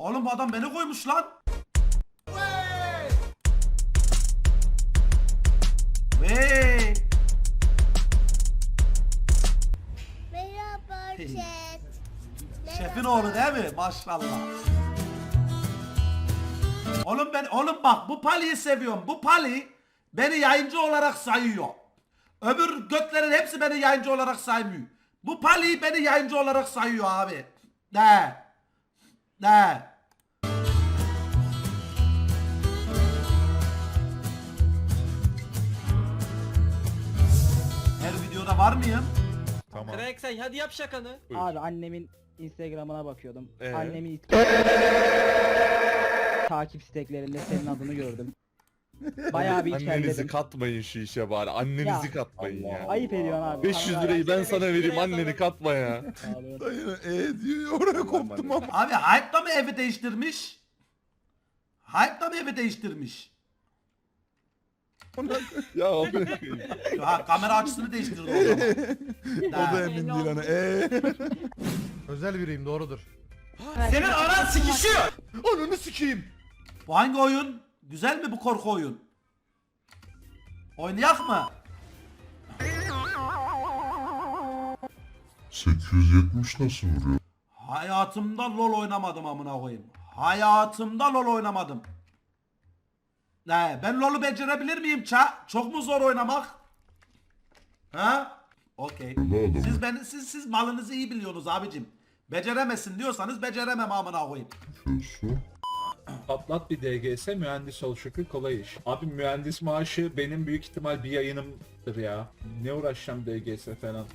Oğlum bu adam beni koymuş lan. Vey. Merhaba Hey. chat. Şefin oğlu değil mi? Maşallah. Oğlum ben oğlum bak bu Pali'yi seviyorum. Bu Pali beni yayıncı olarak sayıyor. Öbür götlerin hepsi beni yayıncı olarak saymıyor. Bu Pali beni yayıncı olarak sayıyor abi. Ne? Ne? Videoda var mıyım? Tamam. Crack sen hadi yap şakanı. Buyur. Abi annemin Instagram'ına bakıyordum. Ee? Annemin takip isteklerinde senin adını gördüm. Bayağı bir Annenizi içerledim. katmayın şu işe bari. Annenizi Ya. katmayın ya. Ayıp ediyorsun abi. 500 Vallahi. lirayı ben sana vereyim anneni katma ya. Sağ olun. Dayı e diyor oraya koptum ama. Abi Hype da mı evi değiştirmiş? Hype da mı evi değiştirmiş? Ya abi. Ha kamera açısını değiştirdi o zaman. O da emin değil hani. Eee. Özel biriyim doğrudur. Senin aran sikişiyor. Ananı sikeyim. Bu hangi oyun? Güzel mi bu korku oyun? Oynayak mı? 870 nasıl vuruyor? Hayatımda LoL oynamadım amına koyayım. Hayatımda LoL oynamadım. Ne? Ben LoL'u becerebilir miyim ça? Çok mu zor oynamak? Ha? Okey. Siz ben siz siz malınızı iyi biliyorsunuz abicim. Beceremezsin diyorsanız beceremem amına koyayım. Patlat bir DGS mühendis ol Şükrü kolay iş. Abi mühendis maaşı benim büyük ihtimal bir yayınımdır ya. Ne uğraşacağım DGS falan.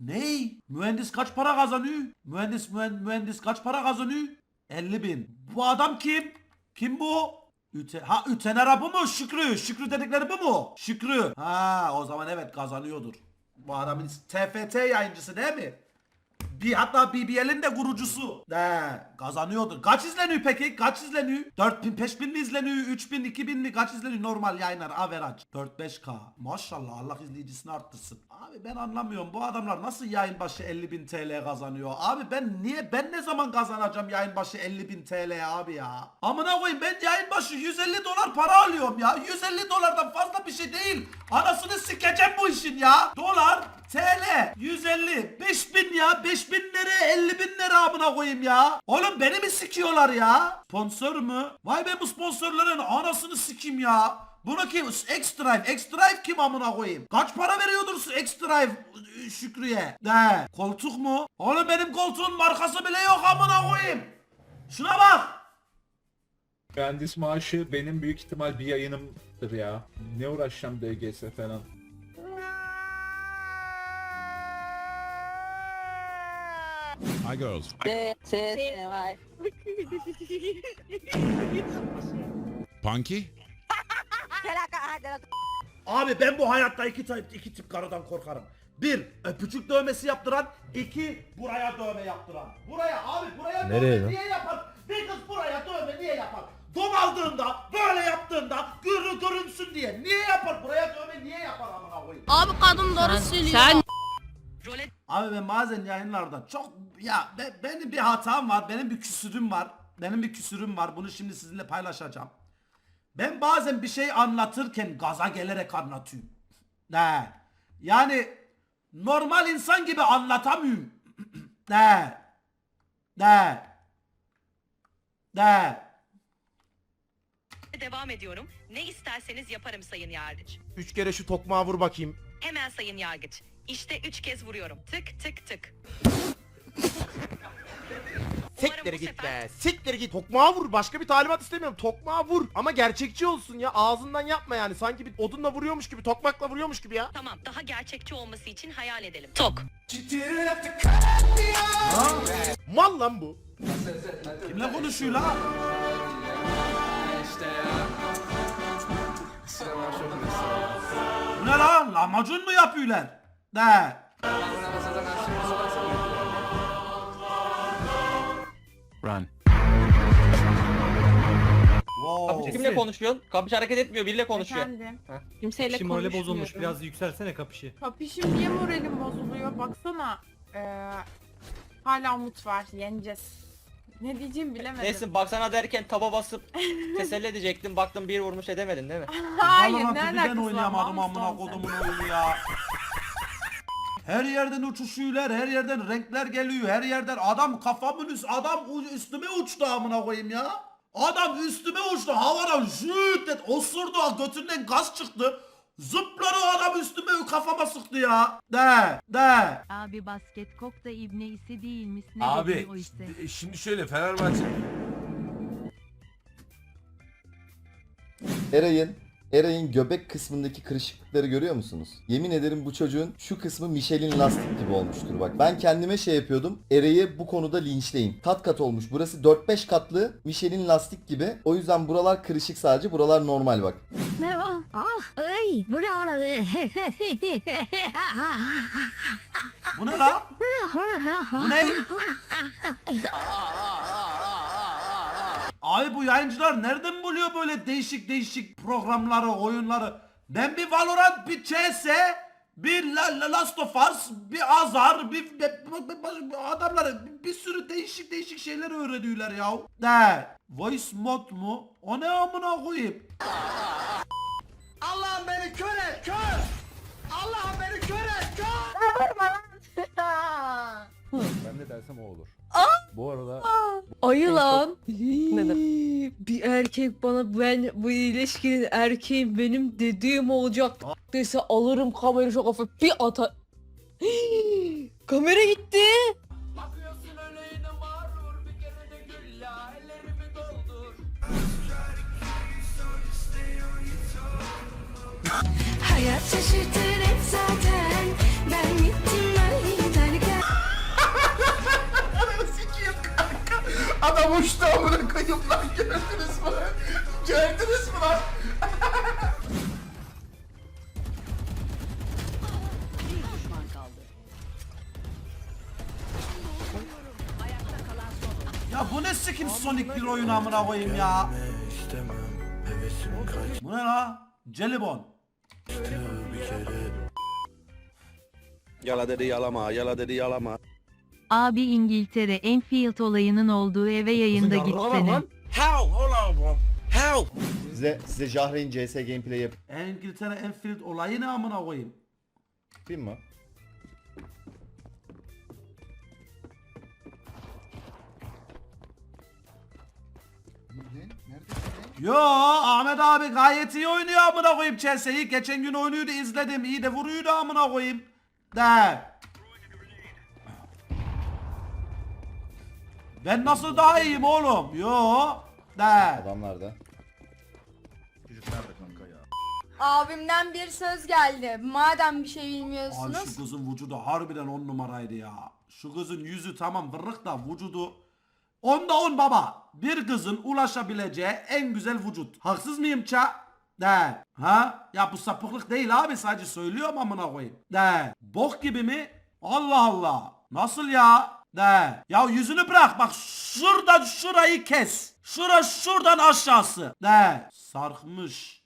Ney? Mühendis kaç para kazanıyor? Mühendis mühen- mühendis kaç para kazanıyor? 50 bin. Bu adam kim? Kim bu? Üte ha Ütenera bu mu? Şükrü. Şükrü dedikleri bu mu? Şükrü. Ha o zaman evet kazanıyordur. Bu adamın TFT yayıncısı değil mi? Bir hatta BBL'in de kurucusu. De kazanıyordur. Kaç izleniyor peki? Kaç izleniyor? 4000 5000 mi izleniyor? 3000 2000 mi? Kaç izleniyor normal yayınlar average? 4-5k. Maşallah Allah izleyicisini arttırsın. Abi ben anlamıyorum. Bu adamlar nasıl yayın başı 50.000 TL kazanıyor? Abi ben niye ben ne zaman kazanacağım yayın başı 50.000 TL abi ya? Amına koyayım ben yayın başı 150 dolar para alıyorum ya. 150 dolardan fazla bir şey değil. Anasını sikeceğim bu işin ya. Dolar TL 150 5000 ya 5000 lira 50 bin lira amına koyayım ya. Oğlum beni mi sikiyorlar ya? Sponsor mu? Vay be bu sponsorların anasını sikim ya. Bunu kim? X-Drive. X-Drive kim amına koyayım? Kaç para veriyordur X-Drive Şükrü'ye? Ne? Koltuk mu? Oğlum benim koltuğun markası bile yok amına koyayım. Şuna bak. Mühendis maaşı benim büyük ihtimal bir yayınımdır ya. Ne uğraşacağım DGS falan. Hi girls. Punky? Abi ben bu hayatta iki tip, iki tip karıdan korkarım. Bir, öpücük dövmesi yaptıran. iki buraya dövme yaptıran. Buraya abi buraya dövme niye yapar? Bir kız buraya dövme niye yapar? Don aldığında, böyle yaptığında görü görünsün diye. Niye yapar? Buraya dövme niye yapar amına koyayım? Abi kadın doğru söylüyor. Sen Abi ben bazen yayınlarda çok ya be- benim bir hatam var, benim bir küsürüm var. Benim bir küsürüm var. Bunu şimdi sizinle paylaşacağım. Ben bazen bir şey anlatırken gaza gelerek anlatıyorum. Ne? Yani normal insan gibi anlatamıyorum. Ne? Ne? Ne? Devam ediyorum. Ne isterseniz yaparım sayın yargıç. Üç kere şu tokmağı vur bakayım. Hemen sayın yargıç. İşte üç kez vuruyorum. Tık tık tık. Umarım Siktir bu git sefer- be. Siktir git. Tokmağı vur. Başka bir talimat istemiyorum. Tokmağı vur. Ama gerçekçi olsun ya. Ağzından yapma yani. Sanki bir odunla vuruyormuş gibi, tokmakla vuruyormuş gibi ya. Tamam daha gerçekçi olması için hayal edelim. Tok. Mal lan bu. Kimle konuşuyor lan? Bu ne lan? Lahmacun mu yapıyorlar? Ne? Run. Wow. Kimle konuşuyorsun? Kapış hareket etmiyor biriyle konuşuyor. Efendim. Kimseyle Kapışın morali konuşmuyorum. bozulmuş biraz yükselsene kapışı. Kapışım niye moralim bozuluyor? Baksana. Ee, hala umut var. Yeneceğiz. Ne diyeceğimi bilemedim. Neyse baksana derken taba basıp teselli edecektim. Baktım bir vurmuş edemedin değil mi? Hayır ne Valorant'ı bir ben alakası var? oynayamadım amına sen? kodumun oyunu ya. Her yerden uçuşuyorlar, her yerden renkler geliyor, her yerden adam kafamın üst, adam üstüme uçtu amına koyayım ya. Adam üstüme uçtu, havadan jüt et, osurdu, götünden gaz çıktı. Zıpladı o adam üstüme kafama sıktı ya. De, de. Abi basket kokta ibne ise değil misin? Abi şimdi şöyle Fenerbahçe Eray'ın Eray'ın göbek kısmındaki kırışıklıkları görüyor musunuz? Yemin ederim bu çocuğun şu kısmı Michelin lastik gibi olmuştur bak. Ben kendime şey yapıyordum. Eray'ı bu konuda linçleyin. Kat kat olmuş. Burası 4-5 katlı Michelin lastik gibi. O yüzden buralar kırışık sadece. Buralar normal bak. Merhaba. Ah, ay, bu ne aradı? Bu ne lan? Bu ne? Ay bu yayıncılar nereden buluyor böyle değişik değişik programları, oyunları? Ben bir Valorant, bir CS, bir La, La- Last of Us, bir Azar, bir, bir, bir- bir- bir- adamlar bir, bir sürü değişik değişik şeyler öğreniyorlar ya. De. Voice mod mu? O ne amına koyayım? Allah'ım beni kör et kör. Allah'ım beni kör et kör. Ben ne dersem o olur. Bu arada Ayı lan. Bir erkek bana ben bu ilişkinin erkeğim benim dediğim olacak dese alırım kamerayı çok hafif bir ata. Kamera gitti. Oyun amına koyayım ya. Bu ne la? Jelibon. Yala dedi yalama, yala dedi yalama. Abi İngiltere Enfield olayının olduğu eve yayında gitsene. Size size Jahreyn CS gameplay İngiltere Enfield olayı ne amına koyayım? yapayım mı? Yo Ahmet abi gayet iyi oynuyor amına koyayım Chelsea'yi. Geçen gün oynuyordu izledim. İyi de vuruyordu amına koyayım. De. Ben nasıl daha iyiyim oğlum? Yo. De. Adamlar da. Abimden bir söz geldi. Madem bir şey Ay bilmiyorsunuz. şu kızın vücudu harbiden on numaraydı ya. Şu kızın yüzü tamam vırık da vücudu onda on baba. Bir kızın ulaşabileceği en güzel vücut. Haksız mıyım ça? De. Ha? Ya bu sapıklık değil abi sadece söylüyorum amına koyayım. De. Bok gibi mi? Allah Allah. Nasıl ya? De. Ya yüzünü bırak bak şuradan şurayı kes. Şura şuradan aşağısı. De. Sarkmış.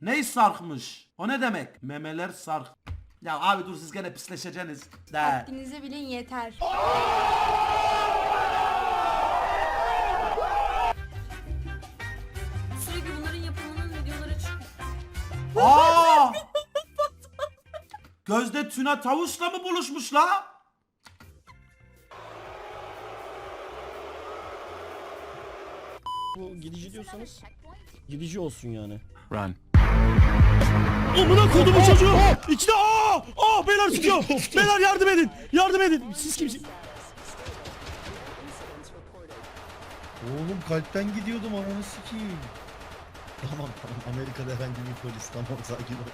Ney sarkmış? O ne demek? Memeler sark. Ya abi dur siz gene pisleşeceksiniz. De. Haddinizi bilin yeter. Aa! Gözde Tuna Tavus'la mı buluşmuş la? Bu gidici diyorsanız gidici olsun yani. Run. Amına kodumu çocuğu! İçine aa! Aa beyler sıkıyor! beyler yardım edin! Yardım edin! Siz kimsiniz? Oğlum kalpten gidiyordum ananı sikeyim. Tamam tamam Amerika'da herhangi bir polis tamam sakin ol.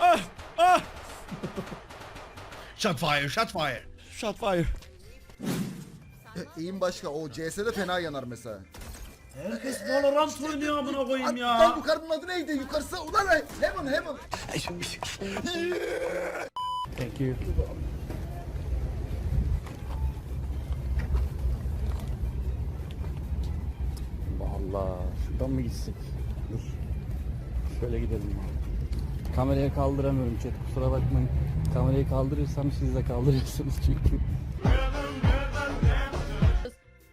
Ah! Ah! Shot fire shot fire. Shot fire. İyiyim başka o CS'de fena yanar mesela. Herkes Valorant oynuyor amına koyayım Lan ya. yukarının adı neydi? Yukarısı ulan ay, heaven heaven. Thank you. Allah şuradan mı gitsek? Dur. Şöyle gidelim. Kamerayı kaldıramıyorum chat kusura bakmayın. Kamerayı kaldırırsam siz de kaldırırsınız çünkü.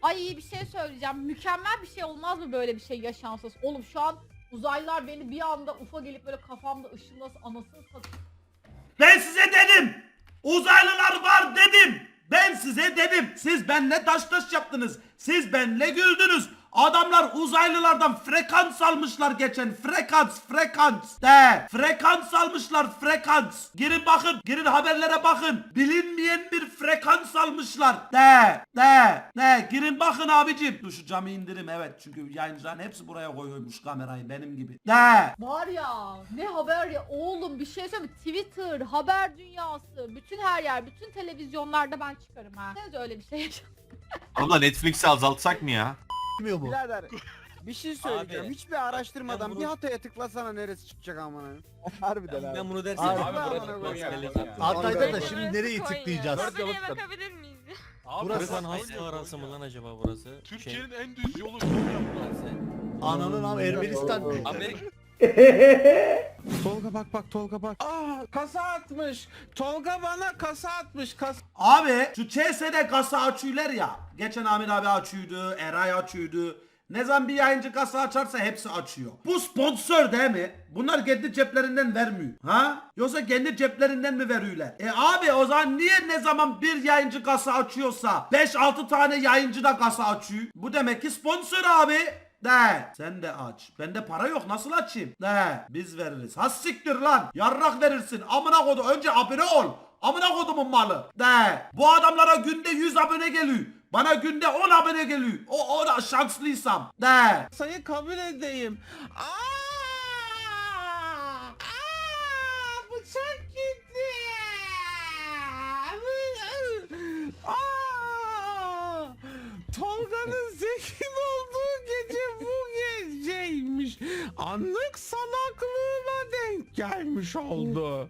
Ay Ay bir şey söyleyeceğim. Mükemmel bir şey olmaz mı böyle bir şey yaşansız? Oğlum şu an uzaylılar beni bir anda ufa gelip böyle kafamda ışınlasın anasını satayım. Ben size dedim. Uzaylılar var dedim. Ben size dedim. Siz benle taş taş yaptınız. Siz benle güldünüz. Adamlar uzaylılardan frekans almışlar geçen. Frekans, frekans. De. Frekans almışlar, frekans. Girin bakın, girin haberlere bakın. Bilinmeyen bir frekans almışlar. De. De. De. Girin bakın abicim. Dur şu camı indirim evet. Çünkü yayıncıların hepsi buraya koyuyormuş kamerayı benim gibi. De. Var ya ne haber ya oğlum bir şey söyleyeyim mi? Twitter, haber dünyası, bütün her yer, bütün televizyonlarda ben çıkarım ha. Siz öyle bir şey yaşa- Abla Netflix'i azaltsak mı ya? Bilmiyor bu. Birader bir şey söyleyeceğim. Abi, Hiçbir araştırmadan ben bunu- bir hataya tıklasana neresi çıkacak amına. Harbiden abi. Ben bunu dersin. Abi, Abi, burası burası Konya. Konya. Hatay'da da şimdi nereyi tıklayacağız? bakabilir miyiz? Burası hasta arası mı lan acaba burası? Türkiye'nin en düz yolu Ananın am Ermenistan. Amerika Tolga bak bak Tolga bak. Aa kasa atmış. Tolga bana kasa atmış. Kasa Abi şu CS'de kasa açıyorlar ya. Geçen Amir abi açıyordu, Eray açıyordu. Ne zaman bir yayıncı kasa açarsa hepsi açıyor. Bu sponsor değil mi? Bunlar kendi ceplerinden vermiyor. Ha? Yoksa kendi ceplerinden mi veriyorlar? E abi o zaman niye ne zaman bir yayıncı kasa açıyorsa 5-6 tane yayıncı da kasa açıyor? Bu demek ki sponsor abi. De. Sen de aç. Bende para yok nasıl açayım? De. Biz veririz. Ha siktir lan. Yarrak verirsin. Amına kodu. Önce abone ol. Amına kodumun malı. De. Bu adamlara günde 100 abone geliyor. Bana günde 10 abone geliyor. O, o da şanslıysam. De. sayı kabul edeyim. Aa! Aa! Bıçak gitti. Aa! Tolga'nın bu geceymiş. Anlık salaklığına denk gelmiş oldu.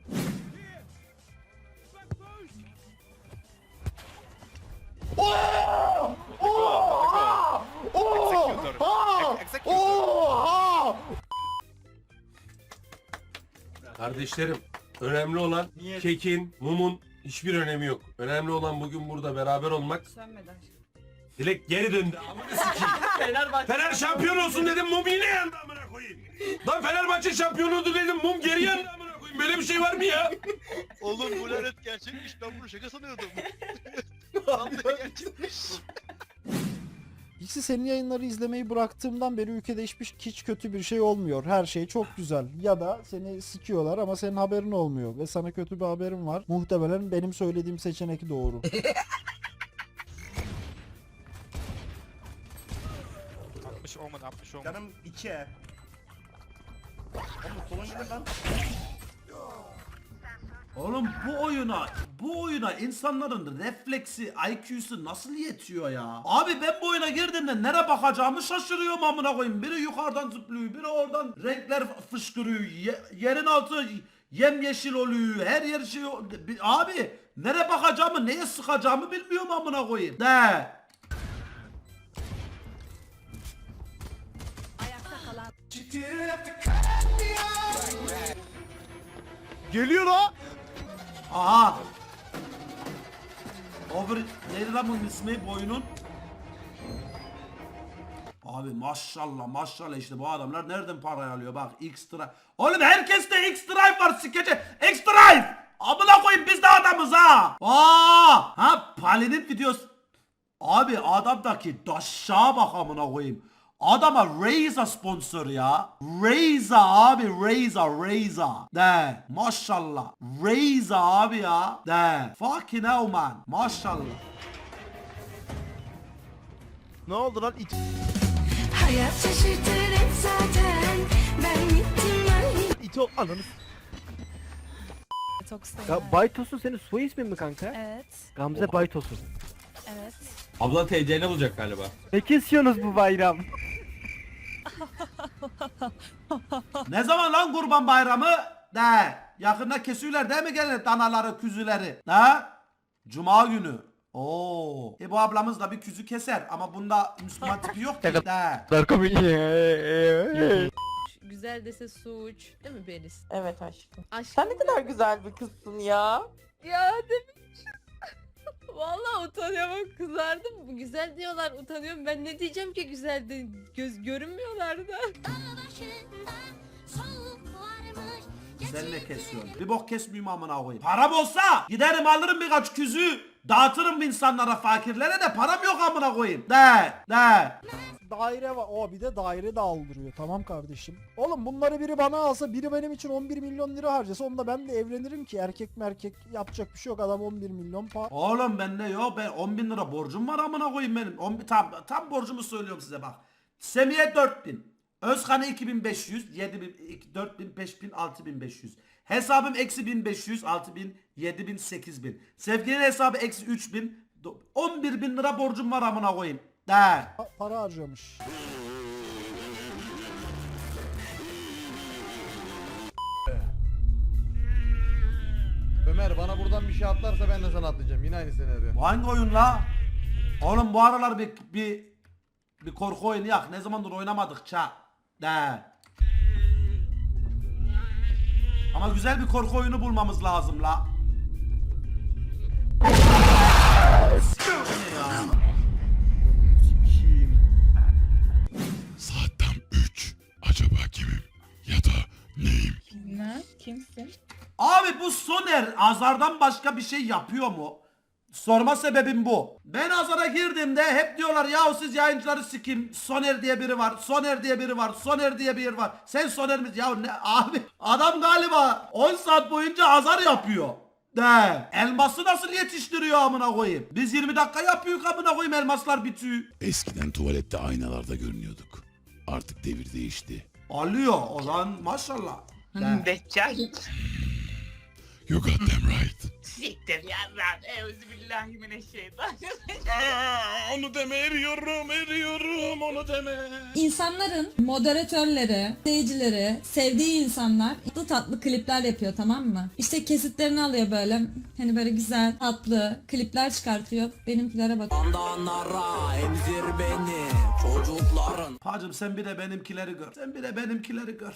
Kardeşlerim önemli olan kekin, mumun hiçbir önemi yok. Önemli olan bugün burada beraber olmak. Dilek geri döndü. Amına sikeyim. Fenerbahçe. Fener şampiyon olsun dedim mum yine yandı. Lan Fenerbahçe şampiyon oldu dedim mum geri yandı amına koyayım. Böyle bir şey var mı ya? Oğlum bu lanet gerçekmiş ben bunu şaka sanıyordum. Vallahi gerçekmiş. İkisi senin yayınları izlemeyi bıraktığımdan beri ülkede hiçbir hiç kötü bir şey olmuyor. Her şey çok güzel. Ya da seni sikiyorlar ama senin haberin olmuyor. Ve sana kötü bir haberim var. Muhtemelen benim söylediğim seçenek doğru. Canım iki. Oğlum bu oyuna bu oyuna insanların refleksi IQ'su nasıl yetiyor ya? Abi ben bu oyuna girdiğimde nere bakacağımı şaşırıyorum amına koyayım. Biri yukarıdan zıplıyor, biri oradan renkler fışkırıyor. Ye- yerin altı yemyeşil oluyor. Her yer şey abi nere bakacağımı, neye sıkacağımı bilmiyorum amına koyayım. De. Geliyor la. Aha. Over neydi lan bunun ismi bu? Abi maşallah maşallah işte bu adamlar nereden parayı alıyor bak X-Drive. Oğlum herkeste X-Drive var sikece. X-Drive! Amına koyayım biz de adamız ha. Aa! Ha Pali'nin videosu. Abi adamdaki daşşağa bak amına koyayım. Adama Razer sponsor ya. Razer abi Razer Razer. De maşallah. Razer abi ya. De. Fucking hell man. Maşallah. Ne oldu lan? İt Hayat şaşırtır hep zaten. Ben gittim ben ol- ananı. ya Baytos'un senin soy ismin mi kanka? Evet, Gamze Baytos'un. evet. Abla TC'ni bulacak galiba. Ne kesiyorsunuz bu bayram? Ne zaman lan kurban bayramı? De. Yakında kesiyorlar değil mi gene danaları, küzüleri? De. Cuma günü. Oo. E bu ablamız da bir küzü keser ama bunda Müslüman tipi yok ki. De. Güzel dese suç. Değil mi Beniz? Evet aşkım. Aşkım Sen ne kadar güzel bir kızsın ya. Ya demiş. Vallahi utanıyorum kızardım. Güzel diyorlar utanıyorum. Ben ne diyeceğim ki güzel de göz görünmüyorlar da. Sen ne kesiyorsun? Bir bok kesmeyeyim amına koyayım. Param olsa giderim alırım birkaç küzü. Dağıtırım insanlara fakirlere de param yok amına koyayım. De de. Daire var. O bir de daire de aldırıyor. Tamam kardeşim. Oğlum bunları biri bana alsa biri benim için 11 milyon lira harcasa onunla ben de evlenirim ki erkek merkek yapacak bir şey yok adam 11 milyon pa Oğlum bende yok ben 10 bin lira borcum var amına koyayım benim. 10 bin, tam, tam borcumu söylüyorum size bak. Semih'e 4000. Özkan'a 2500, 7000, 4000, 5000, 6500. Hesabım eksi 1500, 6000, 7000, 8000. Sevgilinin hesabı eksi 3000. do- 11 bin lira borcum var amına koyayım. De. pa- para harcamış. Ömer bana buradan bir şey atlarsa ben de sana atlayacağım. Yine aynı senaryo. Bu hangi oyun la? Oğlum bu aralar bir bir bir korku oyunu yak. Ne zamandır oynamadık ça. De. Ama güzel bir korku oyunu bulmamız lazım la. Ne ya? Saat tam 3. Acaba kimim? Ya da neyim? Ne? Kimsin? Abi bu Soner Azar'dan başka bir şey yapıyor mu? Sorma sebebim bu. Ben Azar'a girdiğimde hep diyorlar ya siz yayıncıları sikim. Soner diye biri var. Soner diye biri var. Soner diye biri var. Sen Soner mi? Ya ne abi adam galiba 10 saat boyunca Azar yapıyor. De. Elması nasıl yetiştiriyor amına koyayım? Biz 20 dakika yapıyoruz amına koyayım elmaslar bitiyor. Eskiden tuvalette aynalarda görünüyorduk. Artık devir değişti. Alıyor o zaman maşallah. De. Deccal. You got them right. Siktir yarram. Euzubillahimineşşeytanirracim. onu deme eriyorum eriyorum onu deme. İnsanların moderatörleri, izleyicileri, sevdiği insanlar tatlı tatlı klipler yapıyor tamam mı? İşte kesitlerini alıyor böyle. Hani böyle güzel, tatlı klipler çıkartıyor. Benimkilere bak. Hacım sen bir de benimkileri gör. Sen bir de benimkileri gör.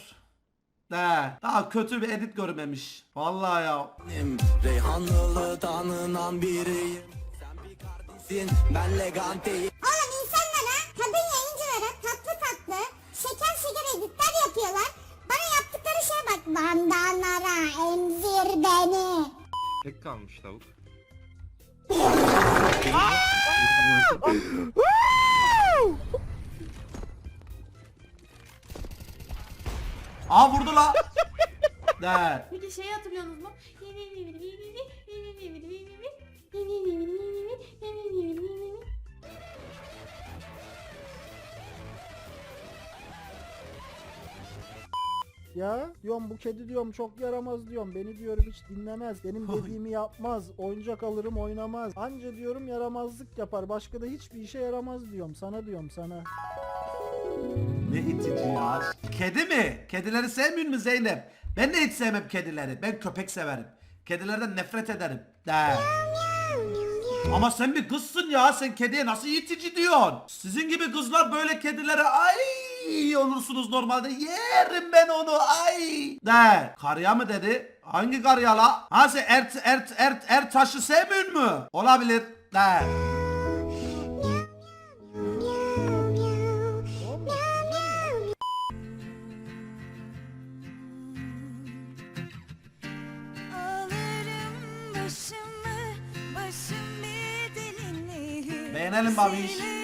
De. Daha kötü bir edit görmemiş. Vallahi ya. Reyhanlılı tanınan biriyim. Sen bir kardeşsin ben leganteyim. Oğlum insanlara, kadın yayıncılara tatlı tatlı, şeker şeker editler yapıyorlar. Bana yaptıkları şeye bak. Bandanlara emzir beni. Tek kalmış tavuk. Aa vurdu la. De. Peki şeyi hatırlıyorsunuz mu? Ya diyorum bu kedi diyorum çok yaramaz diyorum. Beni diyorum hiç dinlemez. Benim dediğimi yapmaz. Oyuncak alırım oynamaz. Anca diyorum yaramazlık yapar. Başka da hiçbir işe yaramaz diyorum. Sana diyorum sana. Ne itici ya. Kedi mi? Kedileri sevmiyor mu Zeynep? Ben de hiç sevmem kedileri. Ben köpek severim. Kedilerden nefret ederim. De. Ama sen bir kızsın ya. Sen kediye nasıl itici diyorsun? Sizin gibi kızlar böyle kedilere ay olursunuz normalde. Yerim ben onu ay. De. Karıya mı dedi? Hangi karıya la? Ha sen ert ert ert ert taşı sevmiyor mu? Olabilir. De. Beğenelim babiş.